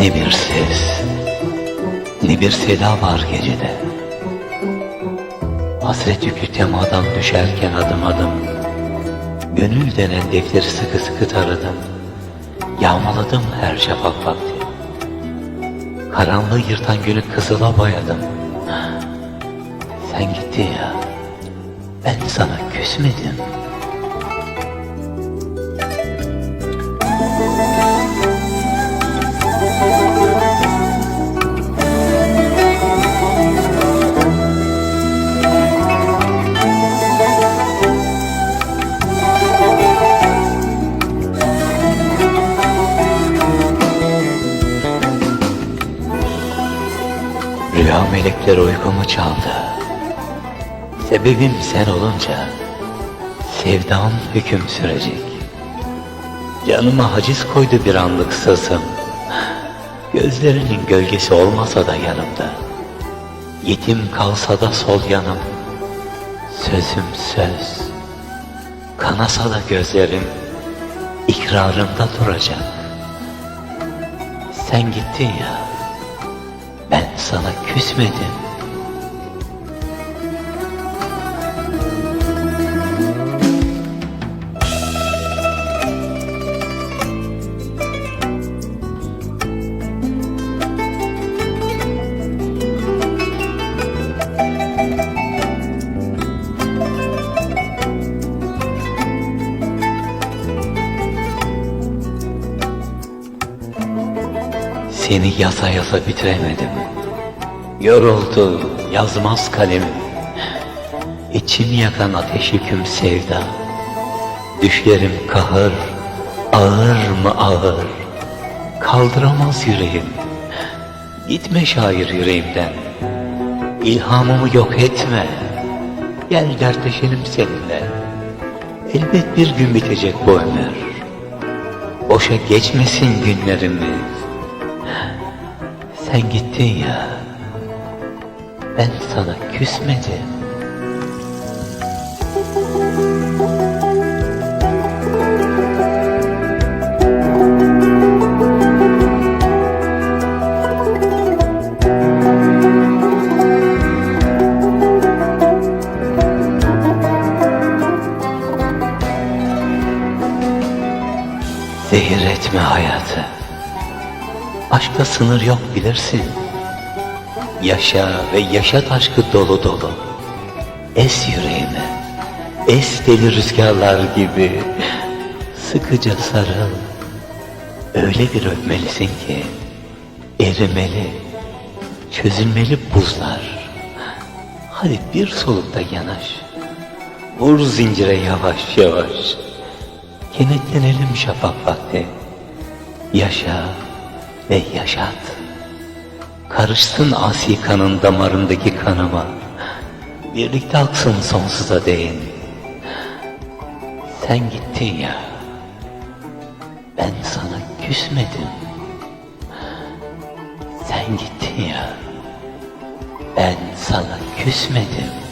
Ne bir ses, ne bir seda var gecede. Hasret yükü temadan düşerken adım adım, Gönül denen defteri sıkı sıkı taradım, Yağmaladım her şafak vakti. Karanlığı yırtan gülü kızıla boyadım. Sen gitti ya, ben sana küsmedim.'' Rüya melekleri uykumu çaldı. Sebebim sen olunca sevdam hüküm sürecek. Canıma haciz koydu bir anlık sızım. Gözlerinin gölgesi olmasa da yanımda. Yetim kalsa da sol yanım. Sözüm söz. Kanasa da gözlerim ikrarımda duracak. Sen gittin ya. Ben sana küsmedim. Seni yaza yaza bitiremedim. Yoruldu yazmaz kalemim. İçimi yakan ateş yüküm sevda. Düşlerim kahır, ağır mı ağır. Kaldıramaz yüreğim. Gitme şair yüreğimden. İlhamımı yok etme. Gel dertleşelim seninle. Elbet bir gün bitecek bu ömür. Boşa geçmesin günlerimiz. Sen gittin ya. Ben sana küsmedim. Zehir etme hayatı. Aşkta sınır yok bilirsin. Yaşa ve yaşat aşkı dolu dolu. Es yüreğime, es deli rüzgarlar gibi. Sıkıca sarıl. Öyle bir öpmelisin ki erimeli, çözülmeli buzlar. Hadi bir solukta yanaş. Vur zincire yavaş yavaş. Kenetlenelim şafak vakti. Yaşa ve yaşat. Karışsın asi kanın damarındaki kanıma. Birlikte aksın sonsuza değin. Sen gittin ya. Ben sana küsmedim. Sen gittin ya. Ben sana küsmedim.